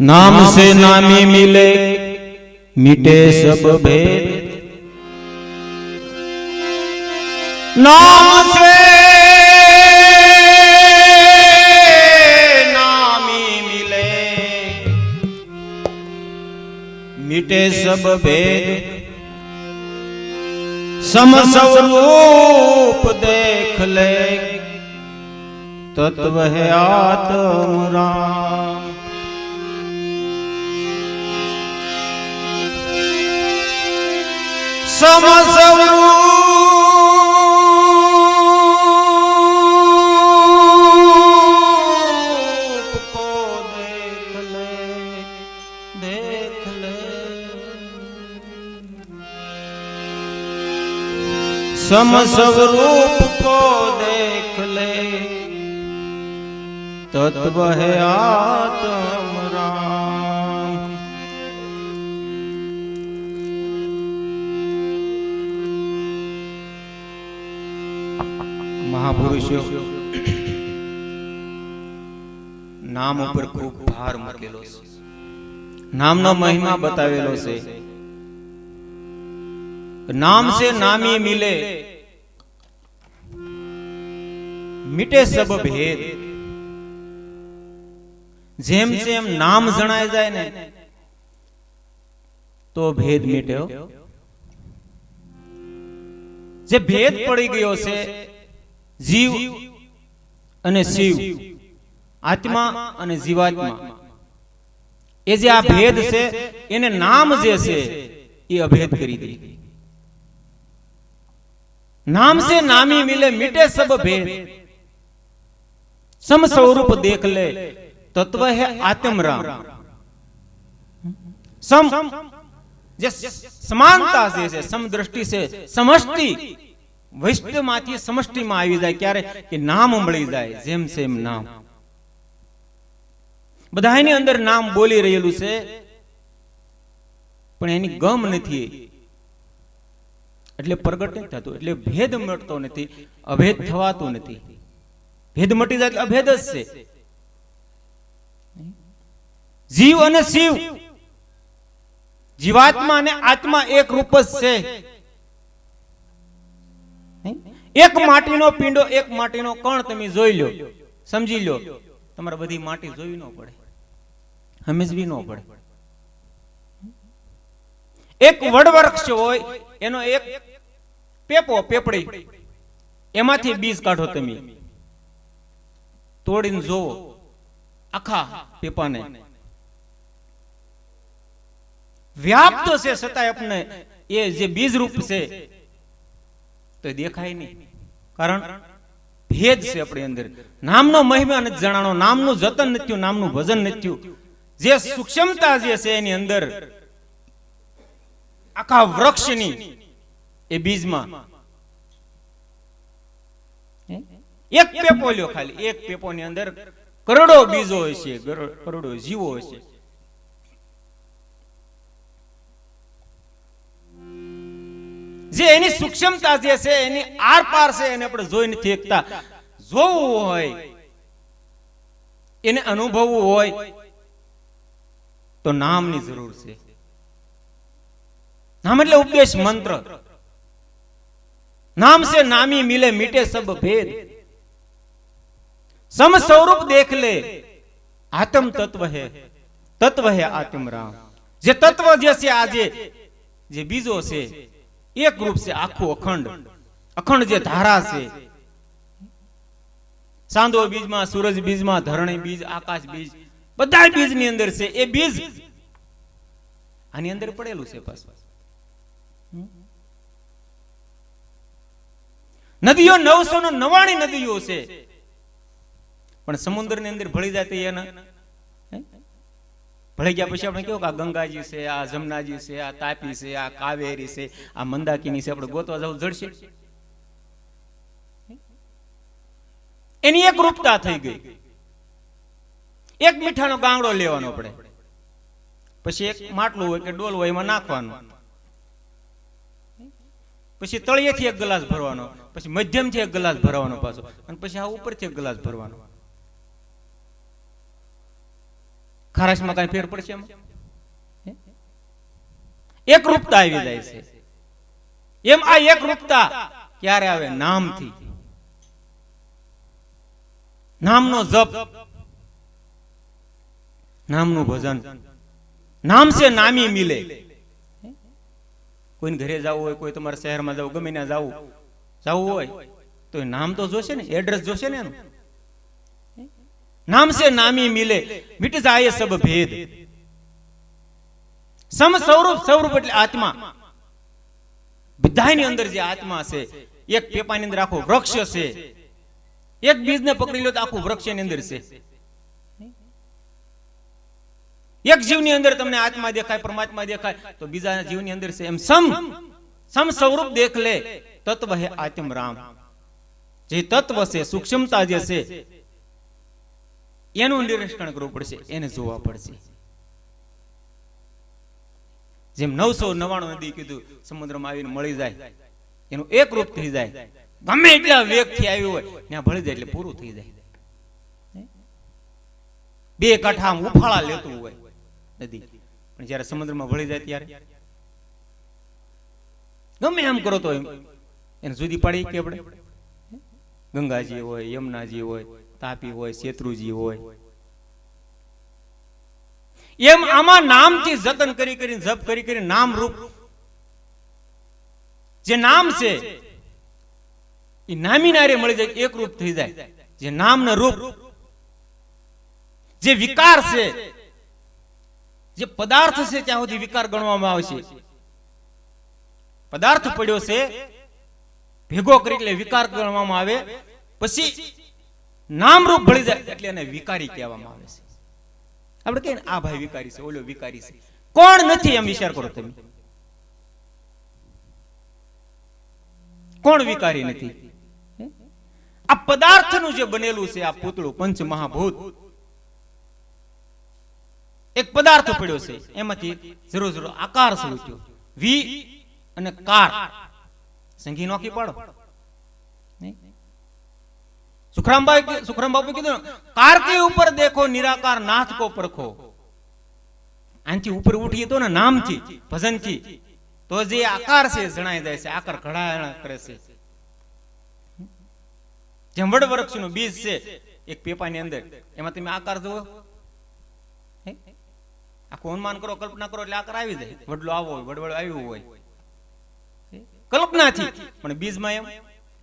नाम से नामी मिले मिटे सब भेद। नाम से नामी मिले मिटे सब भेद। सम स्वरूप देख ले तत्व है आत्म राम सम स्वरूप को देख ले देख ले सम स्वरूप को देख ले तत्व है आत्म મહાપુરુષો, નામ ઉપર ખૂબ ભાર મૂકેલો છે. નામનો મહિમા બતાવેલો છે. નામ છે નામી મિલે, મિટે સબ ભેદ. જેમ જેમ નામ જણાય જાય ને, તો ભેદ મીટે જે ભેદ પડી ગયો છે જીવ અને શિવ આત્મા અને જીવાત્મા એ જે આ ભેદ છે એને નામ જે છે એ અભેદ કરી દીધી નામ સે નામી મિલે મિટે સબ ભેદ સમ સ્વરૂપ દેખ લે તત્વ હે આત્મરામ સમ જે સમાનતા જે છે સમદ્રષ્ટિ છે સમષ્ટિ વૈષ્ણવમાંથી સમષ્ટિમાં આવી જાય ક્યારે? કે નામ મળી જાય, જેમ સેમ નામ. બધાની અંદર નામ બોલી રહેલું છે, પણ એની ગમ નથી. એટલે પ્રગટ નથી થતું, એટલે ભેદ મટતો નથી, અભેદ થવાતો નથી. ભેદ મટી જાય એટલે અભેદ જ છે. જીવ અને શિવ જીવાત્મા અને આત્મા એક રૂપ જ છે. એક માટીનો પીંડો, એક માટીનો કણ તમે જોઈ લો. સમજી લો. તમારે બધી માટી જોવી ન પડે. સમજવી ન પડે. એક વડવૃક્ષ હોય, એનો એક પેપો, પેપડી. એમાંથી બીજ કાઢો તમે. તોડીને જોવો. આખા પેપાને. વ્યાપ્ત છે છતાંય આપણે એ જે બીજ રૂપ છે તો દેખાય નહીં. કારણ ભેદ છે આપણી અંદર. નામનો મહિમા નથી જણાણો, નામનું જતન નથી નામનું ભજન નથી જે સૂક્ષ્મતા જે છે એની અંદર, આખા વૃક્ષની એ બીજમાં. એક પેપો લ્યો ખાલી, એક પેપોની અંદર કરોડો બીજો હોય છે, કરોડો જીવો હોય છે. જે એની સૂક્ષ્મતા જે છે, એની આરપાર છે, એને આપણે જોઈ નથી શકતા જોવું હોય, એને અનુભવવું હોય, તો નામની જરૂર છે. નામ એટલે ઉપદેશ મંત્ર. નામ છે નામી મિલે મીટે સબ ભેદ. સમ સ્વરૂપ દેખ લે, આત્મ તત્વ હે. તત્વ હે આત્મ રામ જે તત્વ જે છે આજે, જે બીજો છે એક રૂપ છે આખું અખંડ. અખંડ જે ધારા છે. સાંદો બીજમાં, સૂરજ બીજમાં, ધરણી બીજ, આકાશ બીજ બધા બીજની અંદર છે. એ બીજ આની અંદર પડેલું છે પાછું નદીઓ નવસો નો નવાણી નદીઓ છે. પણ સમુદ્રની અંદર ભળી જાય એના? ભળી ગયા પછી આપણે કેવું કે આ ગંગાજી છે, આ જમનાજી છે, આ તાપી છે, આ કાવેરી છે, આ મંદાકિની છે, આપણે ગોતવા જવું જડશે. એની એક રૂપતા થઈ ગઈ. એક મીઠાનો ગાંગડો લેવાનો પડે. પછી એક માટલું હોય કે ડોલ હોય એમાં નાખવાનું. પછી તળિયેથી એક ગ્લાસ ભરવાનો, પછી મધ્યમથી એક ગ્લાસ ભરવાનો પાછો, અને પછી આ ઉપરથી એક ગ્લાસ ભરવાનો. ખારાશમાં કઈ ફેર પડશે એક રૂપતા આવી જાય છે. એમ આ એક રૂપતા ક્યારે આવે? નામથી. નામનો જપ. નામનું ભજન. નામ છે નામી મિલે. કોઈને ઘરે જવું હોય, કોઈ તમારા શહેરમાં જવું, ગમે ત્યાં જવું જવું હોય, તો નામ તો જોશે ને, એડ્રેસ જોશે ને એનું? નામ સે નામી મિલે, મિટ જાય સબ ભેદ. સમ સ્વરૂપ સ્વરૂપ એટલે આત્મા. બધાની અંદર જે આત્મા છે, એક પેપાની અંદર આખું વૃક્ષ છે. એક બીજને પકડી લો તો આખું વૃક્ષ એની અંદર છે. એક જીવની અંદર તમને આત્મા દેખાય, પરમાત્મા દેખાય, તો બીજા જીવની અંદર છે એમ સમ. સમ સ્વરૂપ દેખ લે તત્વ હે આત્મ રામ જે તત્વ છે, સૂક્ષ્મતા જે છે એનું નિરીક્ષણ કરવું પડશે, એને જોવા પડશે. જેમ નવસો નવાણું નદી કીધું, સમુદ્રમાં આવીને મળી જાય, એનું એક રૂપ થઈ જાય. ગમે એટલા વેગથી આવ્યું હોય, ત્યાં ભળી જાય એટલે પૂરું થઈ જાય. બે કાંઠા ઉફાળા લેતું હોય નદી. પણ જયારે સમુદ્રમાં ભળી જાય ત્યારે? ગમે એમ કરો તો એને જુદી પાડી કે આપણે? ગંગાજી હોય, યમુનાજી હોય તાપી હોય, શેત્રુજી હોય. એમ આમાં નામથી જતન કરી કરીને, જપ કરી કરી નામ રૂપ. જે નામ છે, એ નામી નારે મળી જાય, એક રૂપ થઈ જાય. જે નામ ને રૂપ. જે વિકાર છે, જે પદાર્થ છે ત્યાં સુધી વિકાર ગણવામાં આવશે પદાર્થ પડ્યો છે, ભેગો કરી એટલે વિકાર ગણવામાં આવે. પછી નામરૂપ ભળી જાય એટલે એને વિકારી કહેવામાં આવે છે. આપણે કહીએ આ ભાઈ વિકારી છે, ઓલો વિકારી છે. કોણ નથી એમ વિચાર કરો તમે? કોણ વિકારી નથી? આ પદાર્થનું જે બનેલું છે, આ પૂતળું પંચ મહાભૂત એક પદાર્થ પડ્યો છે, એમાંથી જરો જરો આકાર સ્વરૂપ્યો વી અને કાર. સંગી નોખી પાડો? સુખરામભાઈ સુખરામ બાપુ કીધું ને, ઉપર દેખો નિરાકાર નાથ કો પરખો. આનથી ઉપર ઉઠીએ તો ને નામથી ભજનથી તો જે આકાર છે જણાય જાય છે આકાર ઘડા કરે છે. જેમ વડ વૃક્ષનું બીજ છે એક પેપાની અંદર એમાં તમે આકાર જુઓ? આખું અનુમાન કરો કલ્પના કરો એટલે આકાર આવી જાય. વડલો આવો હોય વડવડ આવ્યું હોય. કલ્પના કલ્પનાથી પણ બીજમાં એમ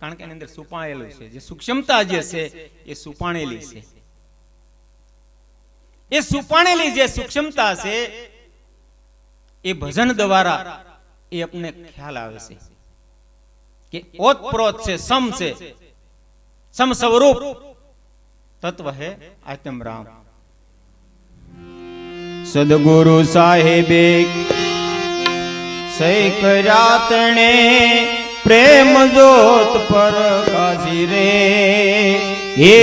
કારણ કે એની અંદર સુપાણેલું છે. જે સૂક્ષ્મતા જે છે, એ સુપાણેલી છે. એ સુપાણેલી જે સૂક્ષ્મતા છે, એ ભજન દ્વારા એ આપણને ખ્યાલ આવે છે કે ઓતપ્રોત છે, સમ છે. સમ સ્વરૂપ. તત્વ હે આત્મ રામ. સદગુરુ સાહેબે સૈક કર્યા તણે પ્રેમ જોત પર કાજી રે. હે.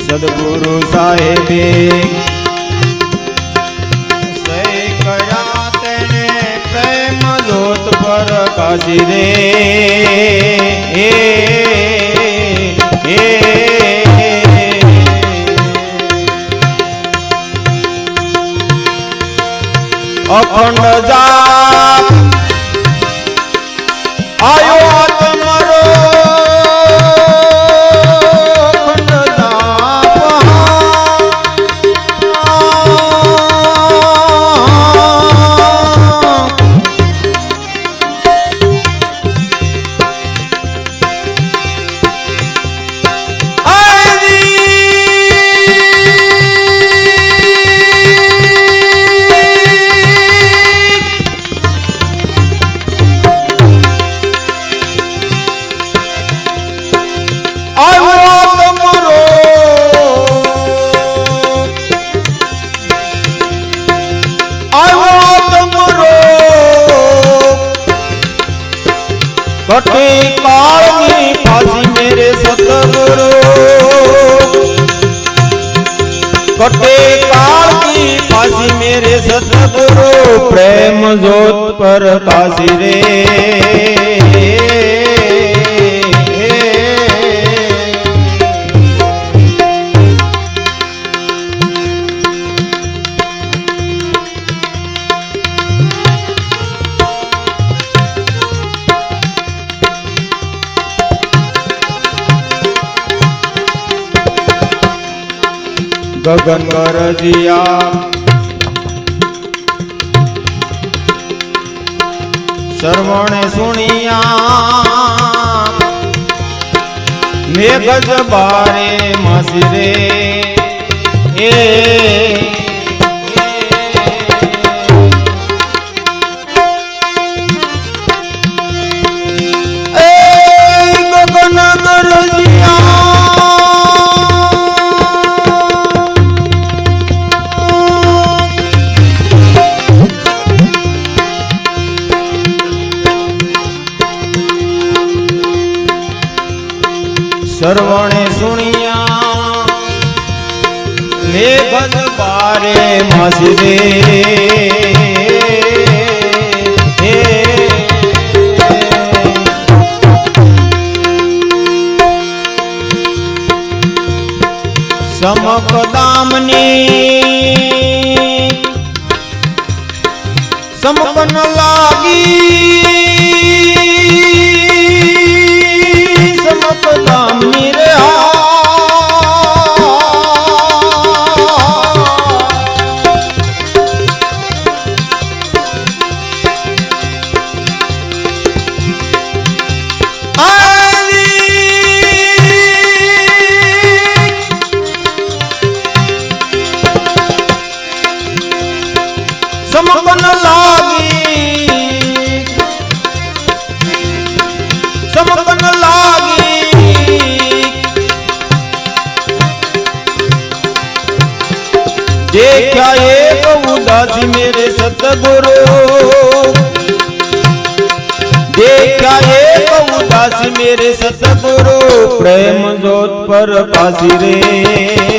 સદગુરુ સાહેબે પ્રેમ જોત પર કાશી રે. હે. અખંડ જાપ प्रेम जोत्परता सिरे गगन गरजिया શરવણે સુણિયા મેઘ જ બારે મસરે એ સરવણે સુણિયા લે ભજ બારે મજરે સમકદામની સમકન લાગી ઘર પાસી રે.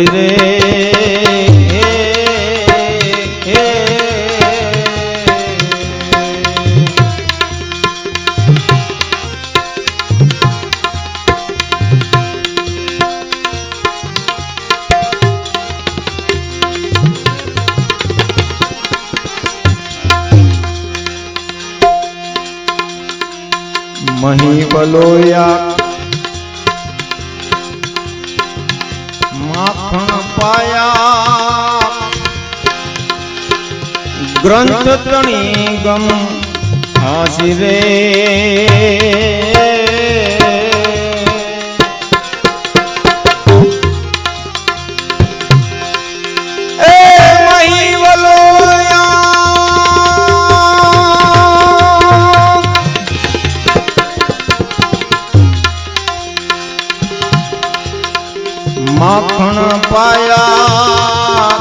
જ રે મહી બલોય માખણ પાયા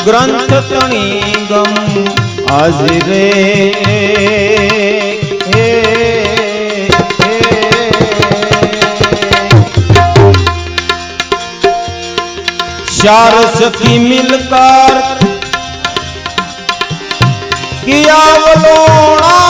ગ્રંથ તણી ગમ હાજરે ચાર સખી મિલકાર કિયા વલોણા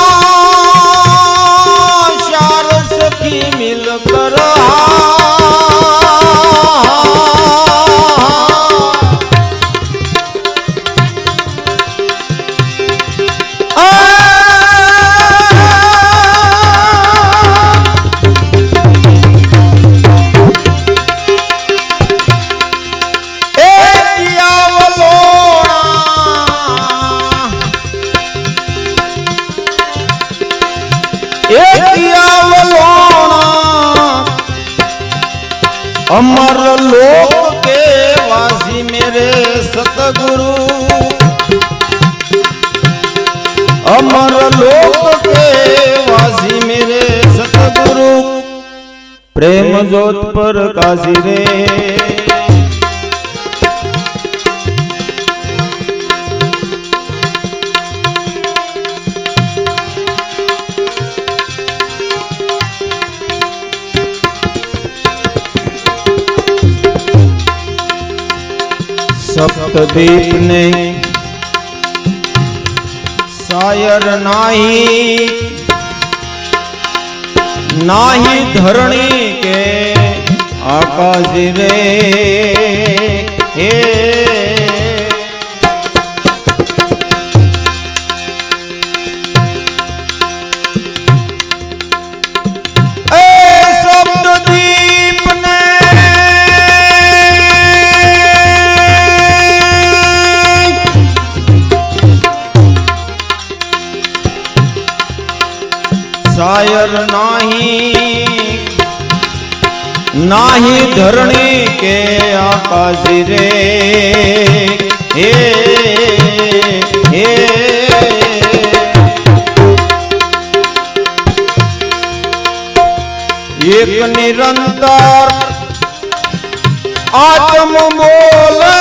જોત પર કાશી રે. સપ્તદીપ ને સાયર નાહી નાહી ધરણી કે આકાશ રે હે એ સપ્તદીપ ને નાહી ધરણી કે આકાશ રે હે હે એક નિરંતર આત્મ બોલે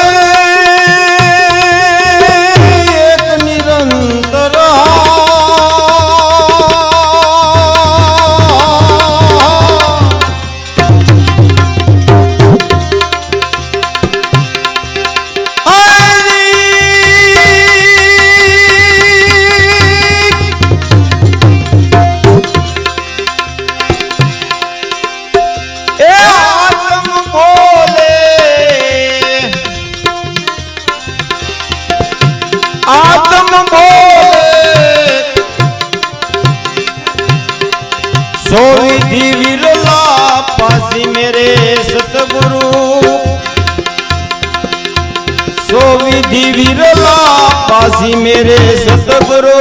સો વિધિ વિરલા પાસી મેરે સતગુરુ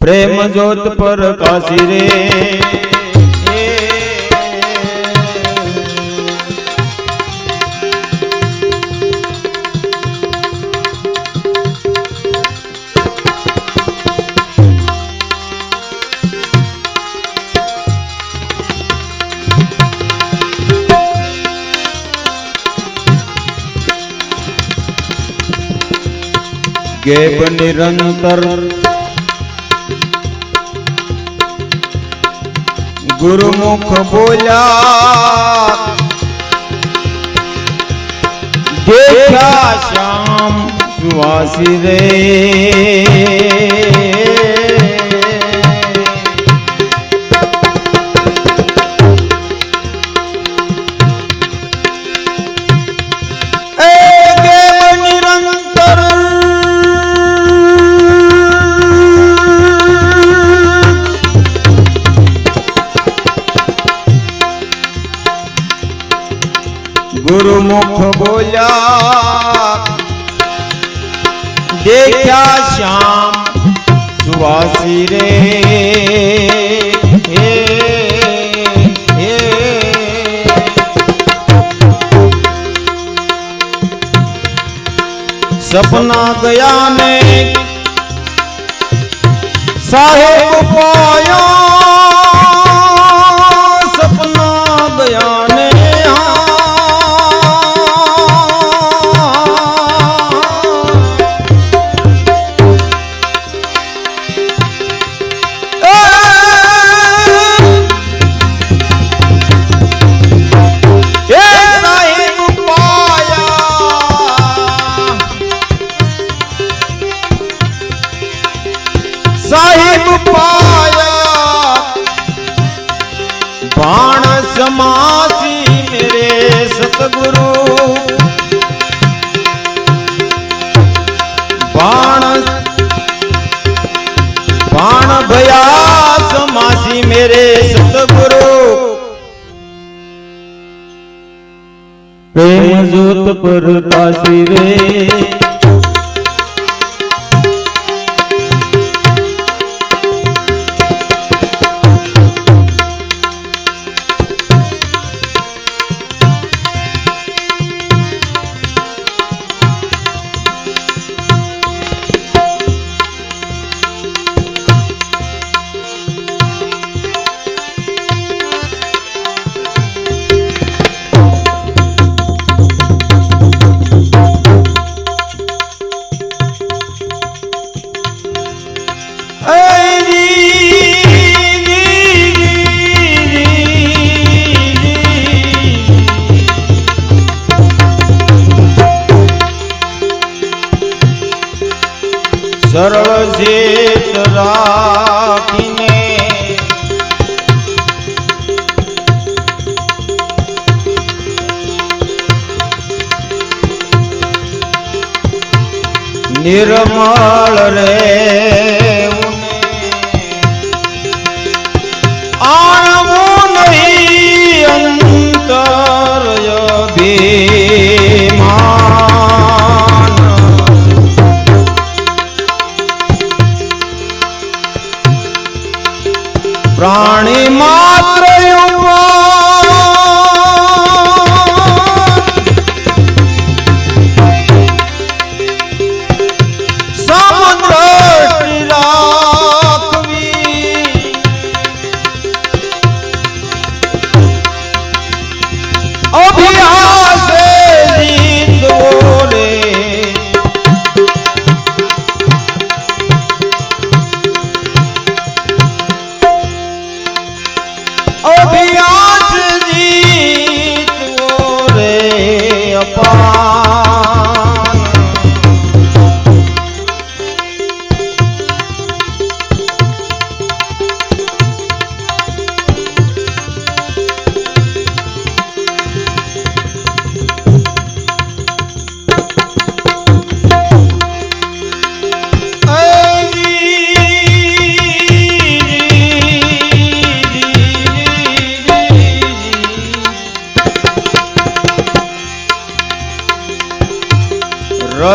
પ્રેમ જોત પર કાશી રે. ગેબ નિરંતર ગુરુમુખ બોલ્યા દેખ્યા શ્યામ સુવાસી રે. સપના ગયા ને સાહેબ પાયા પ્રેમ જોત પર તાસી રે. સરળ શેષ રાખીને. નિર્મળ રે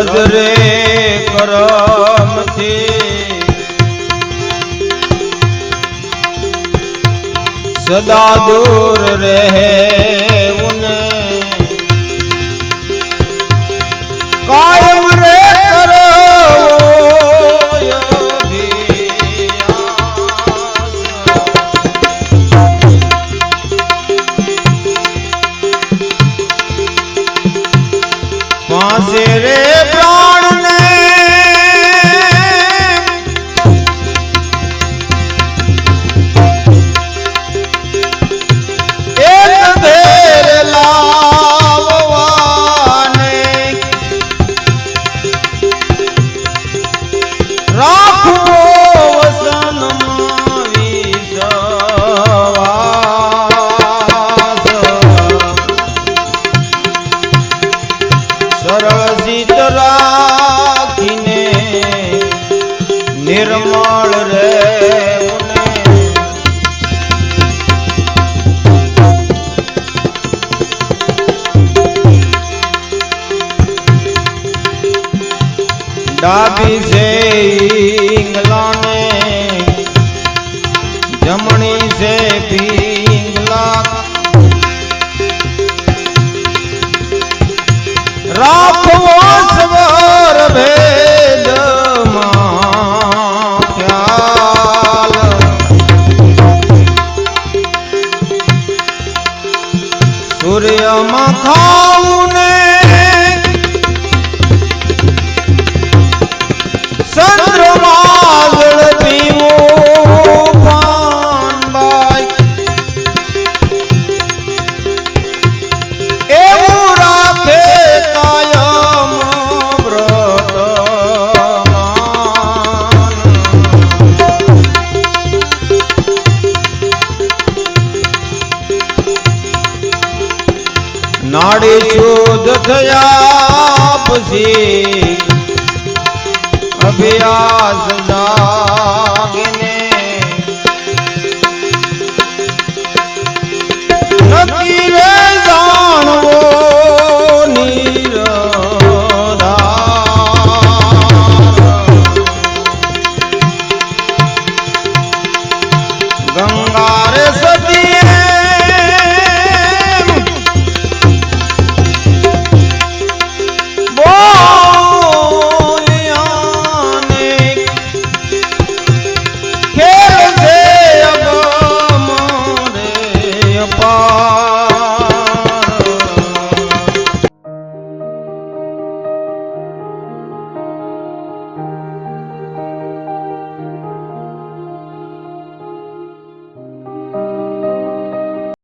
રજરે કરમથી. સદા દૂર રહે. માં আছে